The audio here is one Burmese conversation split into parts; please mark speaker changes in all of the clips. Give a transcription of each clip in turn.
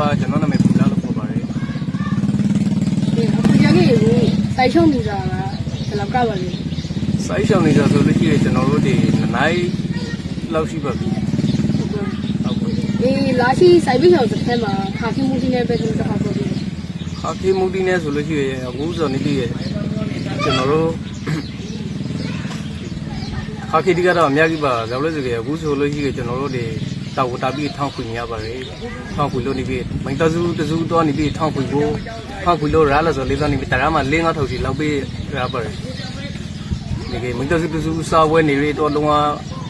Speaker 1: ပါကျွန်တော်နာမည်ပူလာလို့ခေါ်ပါတယ်
Speaker 2: ဒီအခုရခဲ့ကိုစိုက်ချုံနေတာကဘယ်လောက်ကပါလဲ
Speaker 1: စိုက်ရှောင်နေကြဆိုလို့ရှိရင်ကျွန်တော်တို့ဒီနှစ်နိုင်လောက်ရှိပါပြီဟုတ်ကဲ့
Speaker 2: အေးလာရှိစိုက်ပြီးတော့တစ်ခါမှာခါခိမှုတင်းနဲ့ပဲကျွန်တော်တော့ပြောပြီး
Speaker 1: ခါခေမူတီနဲ့ဆိုလို့ရှိရင်အခုဆိုနေပြီကျွန်တော်တို့ခါခေဒီကတော့အများကြီးပါဇောက်လို့ဆိုကြအခုဆိုလို့ရှိရင်ကျွန်တော်တို့ဒီ တောက်ဝတာပြီးထောင်းခွင့်ရပါတယ်ထောင်းခွင့်လို့နေပြီမိုင်တစုတစုတော့နေပြီထောင်းခွင့်ကိုထောင်းခွင့်လို့ရလာဆိုလေးတော့နေပြီတရမှာ၄၅ထောက်စီလောက်ပြီးရပါတယ်ဒီကေမိုင်တစုတစုစာဝဲနေရတော့လုံးဝ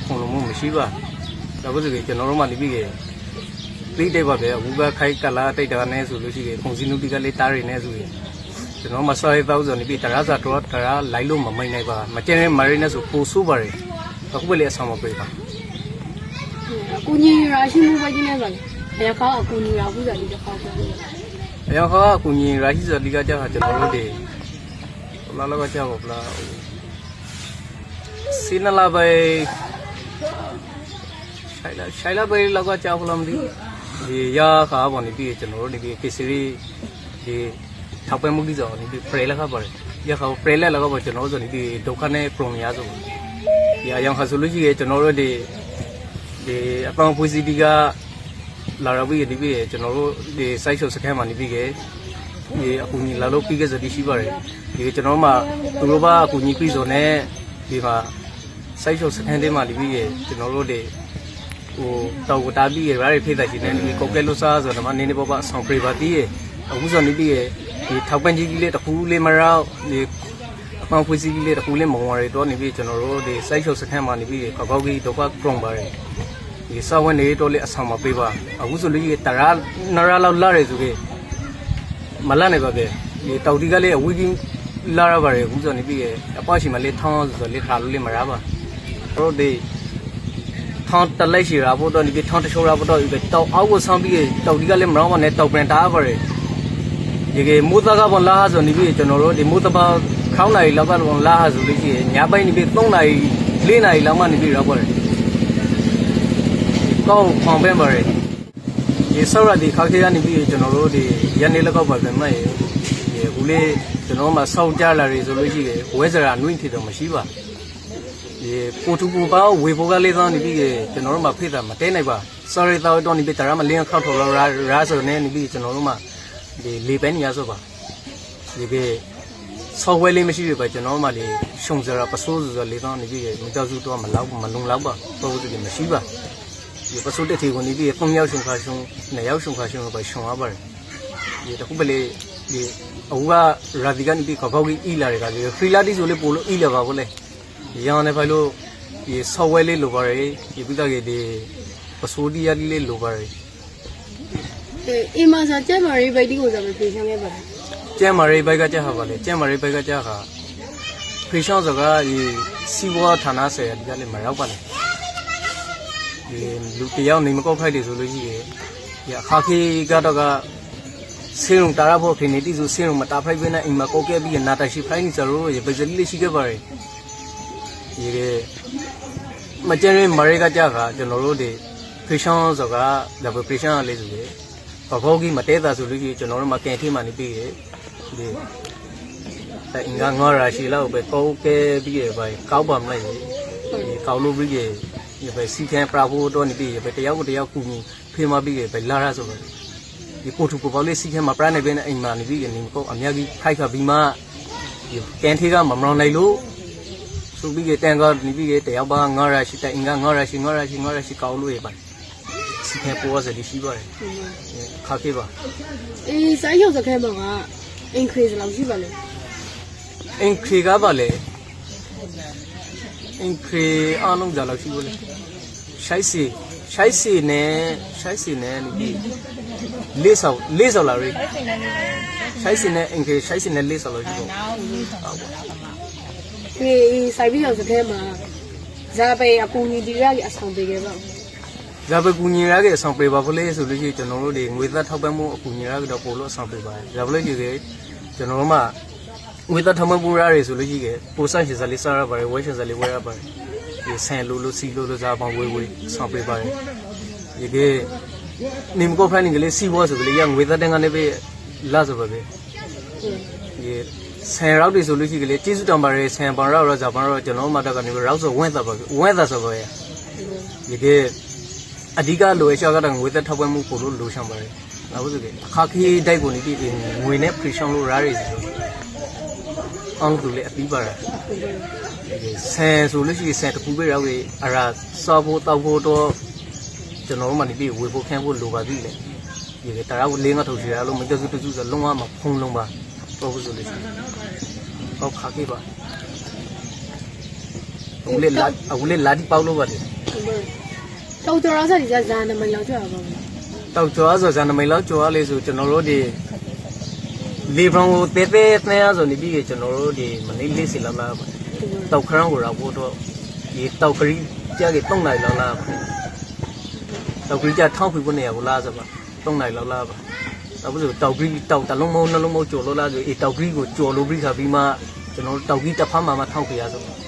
Speaker 1: ခုံလုံးမရှိပါဒါလို့ဆိုကြကျွန်တော်တို့မှနေပြီကေလိတဲ့ပါပဲအခုကခိုက်ကလာတိတ်တာနဲ့ဆိုလို့ရှိရင်ခုံစင်းနုတိကလေးတားရနေဆိုရင်ကျွန်တော်မဆော်ရတော့ဆိုနေပြီတရာစာတော့တရာလိုက်လို့မမိတ်နိုင်ပါမကျင်းမရင်းနဲ့ဆိုပိုဆိုးပါတယ်အခုပဲလေအဆောင်မပေးပါ
Speaker 2: အ ကူညီရာရှိမှုပဲတင်းနဲ့ပါလေဘယ်ကောအကူညီရာဘူးဆိုပြီးတော့ခေါ်ပြောပြီး
Speaker 1: အယောဟာအကူညီရာရှိစလီကကြောက်ကျွန်တော်တို့တွေလာလောကကြောက်ပါလားစင်းလာပဲဆိုင်လာဆိုင်လာပဲလောကကြောက်လားမသိဒီရာခါပေါ်နေပြီကျွန်တော်တို့နေပြီကေစီရီဒီထောက်ပံ့မှုလေးဆိုနေပြီပရေလာခါပါတယ်ရခါပရေလာလောကပေါ်ကျွန်တော်တို့ဆိုနေပြီဒုက္ခနဲ့ပရုံရဆိုဒီအယောဟာဆိုလို့ရှိရင်ကျွန်တော်တို့ဒီ ဒီအပေါင်းဖွေးစီတီကလာရပြီးဒီပြီးကျွန်တော်တို့ဒီ site show စကန်မှာနေပြီးခဲ့ဒီအကူကြီးလာလို့ပြီးခဲ့စသည်ရှိပါတယ်ဒီကျွန်တော်တို့မှသူတို့ဘာအကူကြီးပြီးဆိုနဲ့ဒီမှာ site show စကန်တဲမှာနေပြီးခဲ့ကျွန်တော်တို့တွေဟိုတောက်တာပြီးရရဖိတ်တာရှင်နေဒီကိုကဲလို့စားဆိုတော့နေနေပေါ့ပါဆောင်ပြပါတည်းအခုဆိုနေပြီးဒီထောက်ပံ့ကြီးကြီးလေးတစ်ခုလေးမရောက်ဒီ အပေါင်းဖွေးစီကြီးလေးတစ်ခုလေးမုံဝါရီတော့နေပြီးကျွန်တော်တို့ဒီ site show စကန်မှာနေပြီးကောက်ကောက်ကြီးတော့က from ပါတယ်ဒီစာဝန်တွေတော့လေအဆောင်မပေးပါအခုဆိုလို့ရတရာနရာလောက်လာရဲဆိုကေမလာနိုင်ပါပဲဒီတောက်တီကလေးအဝီကြီးလာရပါတယ်အခုဆိုနေပြီအပွားရှိမလေးထောင်းဆိုလေထားလို့လေမရပါတို့ဒီထောင်းတလိုက်ရှိရာဖို့တော့ဒီထောင်းတချိုးရာဖို့တော့ဒီတောက်အောက်ကိုဆောင်းပြီးတောက်တီကလေးမရောမနဲ့တောက်ပြန်တားပါတယ် ဒီကေမိုးသားကပေါ်လာဆိုနေပြီကျွန်တော်တို့ဒီမိုးသားခေါင်းနိုင်လောက်ကပေါ်လာဆိုလို့ရှိရင်ညပိုင်းနေပြီ3နာရီ4နာရီလောက်မှနေပြီရောက်ပါတယ်ကောက်ဖောင်ပင်းပါရယ်ဒီဆောရဒီခါခေကနေပြီးကျွန်တော်တို့ဒီရန်နေလောက်ပါပြန်မဲ့ဒီဘူးလေးကျွန်တော်မှစောင့်ကြလာရဆိုလို့ရှိတယ်ဝဲစရာနှွင့်ထီတော့မရှိပါဒီပိုတူပူပါဝေဘောကလေးသောနေပြီးကျွန်တော်တို့မှဖိတာမတဲနိုင်ပါ sorry တော့တော့နေပြီးတရမလင်းခောက်ထော်လာရာဆိုနေနေပြီးကျွန်တော်တို့မှ ဒီလေပဲနေရဆိုပါဒီကေ software လေးမရှိရပါကျွန်တော်မှလေရှုံစရာပစိုးစရာလေးတော့နေပြီးမကြောက်စုတော့မလောက်မလုံလောက်ပါပုံစံမရှိပါဒီပစုတက်တီကိုနေပြီး၃ယောက်ရှင်ခါရှင်၂ယောက်ရှင်ခါရှင်ပဲရှင်ရပါတယ်ဒီတခုပဲလေဒီအခုကရာဒီကနေပြီးခပေါက်ကြီးအီလာတွေကလေဖရီလာတီဆိုလေပို့လို့အီလာပါဘူးလေဒီရောင်းနေဖိုင်လို့ဒီ software လေးလိုပါတယ်ဒီပြီးတော့ဒီပစိုးဒီယာလေးလိုပါတယ်
Speaker 2: အေးအီမာစာကျက်မာရီဘိတ်တီကိုဆိုပြီးပြင်ဆင်ခဲ့ပါလား
Speaker 1: ကျဲမာရိဘိုက်ကကြဟာပါလေကျဲမာရိဘိုက်ကကြဟာဖရီရှောင်းစကားဒီစီဝါဌာနဆယ်ဒီကလေးမရောက်ပါနဲ့ဒီလူတယောက်နေမကောက်ဖိုက်တယ်ဆိုလို့ရှိရင်ဒီအခါခေကတော့ကဆေးရုံတာရဖို့ဖိနေတိဆိုဆေးရုံမတာဖိုက်ဘဲနဲ့အိမ်မှာကောက်ခဲ့ပြီးနာတာရှိဖိုင်းနေကြတော့ရေပဇလီလေးရှိခဲ့ပါတယ်ဒီကမကျန်ရင်မရေကကြကကျွန်တော်တို့ဒီဖရရှောင်းဆိုတာဒါပဲဖရရှောင်းလေးဆိုလေ ဘဘောကြီးမတဲတာဆိုလို့ရှိရင်ကျွန်တော်တို့မကန်ထီမှနေပြီးရဒီအင်္ဂါငါရာရှိလောက်ပဲကောက်ခဲ့ပြီးရပါကောက်ပါမလိုက်ဒီကောက်လို့ပြီးရဒီပဲစီကန်ပရာဖို့တော့နေပြီးရပဲတယောက်ကိုတယောက်ကူညီဖေးမပြီးရပဲလာရဆိုတော့ဒီပို့ထူပို့ပေါလေးစီခဲမှာပရနေပဲနဲ့အိမ်မှာနေပြီးနေကောအများကြီးခိုက်ခပြီးမှဒီကန်ထေးကမမလောင်နိုင်လို့သူပြီးတန်ကနေပြီးတယောက်ပါငါရရှိတဲ့အင်္ဂါငါရရှိငါရရှိငါရရှိကောက်လို့ရပါ စီခဲပေါ်စသည်ရှိပါတယ်ခါခေးပါ
Speaker 2: အေးစိုက်ရုပ်စခန်းမှာကအင်ခရီးလောက်ရှိပါလေ
Speaker 1: အင်ခရီကပါလေအင်ခရီအားလုံးကြလောက်ရှိဘူးလေရှိုက်စီရှိုက်စီနဲ့ရှိုက်စီနဲ့ဒီလေးဆောက်လေးဆောက်လာရီရှိုက်စီနဲ့အင်ခရီရှိုက်စီနဲ့လေးဆောက်လို့ရှိတော့ဟုတ်ပါ
Speaker 2: အေးစိုက်ပြီးတော့စခန်းမှာဇာပေအကူညီတီရကြီးအဆောင်ပေးခဲ့ပါ
Speaker 1: ဒါပဲကူညီရခဲ့အဆောင်ပေးပါဖလေးဆိုလို့ရှိရင်ကျွန်တော်တို့တွေငွေသက်ထောက်ပံ့မှုအကူညီရကြတော့ပို့လို့အဆောင်ပေးပါတယ်ဒါဖလေးကြီးကကျွန်တော်တို့မှငွေသက်ထောက်ပံ့မှုရရဆိုလို့ရှိရင်ပိုဆိုင်ရှင်စလေးစားရပါတယ်ဝဲရှင်စလေးဝဲရပါတယ်ဒီဆန်လိုလိုစီလိုလိုစားပေါင်းဝေးဝေးအဆောင်ပေးပါတယ်ဒီကနေမကောဖန်နေကလေးစီဘောဆိုကလေးရငွေသက်တဲ့ကနေပဲလာဆိုပါပဲဒီဆန်ရောက်တွေဆိုလို့ရှိကလေးကျေးဇူးတောင်ပါတယ်ဆန်ပန်ရောက်တော့ဇာပန်ရောက်ကျွန်တော်မတက်ကနေပဲရောက်ဆိုဝင့်သက်ပါပဲဝင့်သက်ဆိုပါပဲဒီက အဓိကလိုအပ်ချက်ကတော့ငွေသက်ထောက်ပံ့မှုပို့လို့လိုချင်ပါတယ်နောက်ဆိုကအခါခီးတိုက်ကိုနေပြီးငွေနဲ့ pressure လို့ရားရည်ဆိုအောင်သူလေအပြီးပါတာဆန်ဆိုလို့ရှိရင်ဆန်တစ်ခုပဲရောက်ပြီအရာစောဖို့တောက်ဖို့တော့ကျွန်တော်တို့မှနေပြီးဝေဖို့ခန်းဖို့လိုပါသေးတယ်ဒီကတရာကိုလင်းကထုတ်ချရလို့မတစုတစုဆိုလုံးဝမဖုံးလုံးပါတော့ဘူးဆိုလို့ရှိရင်ဟောခါကေးပါအခုလေလာအခုလေလာဒီပေါက်လို့ပါတယ်
Speaker 2: တောက်ကြော်ရစားဒီဇာနမလောက်ကြရပါဘူး
Speaker 1: တောက်ကျော်ဆိုဇန်နမိတ်လောက်ကျော်ရလေဆိုကျွန်တော်တို့ဒီလေဘရောင်ကိုတဲတဲသင်းရဆိုနေပြီးကျွန်တော်တို့ဒီမနေ့လေးစီလောက်လာပါတောက်ခရန်းကိုတော့ဘို့တော့ဒီတောက်ကလေးကြက်ကြီး3နိုင်လောက်လာပါတောက်ကလေးကြထောက်ဖိဖို့နေရကိုလာစပါ3နိုင်လောက်လာပါတော့ဆိုတောက်ကလေးတောက်တလုံးမုံနှလုံးမုံကျော်လို့လာဆိုအေးတောက်ကလေးကိုကျော်လို့ပြီးခါပြီးမှကျွန်တော်တို့တောက်ကလေးတစ်ဖက်မှာမှထောက်ပြရဆို
Speaker 2: ဟုတ်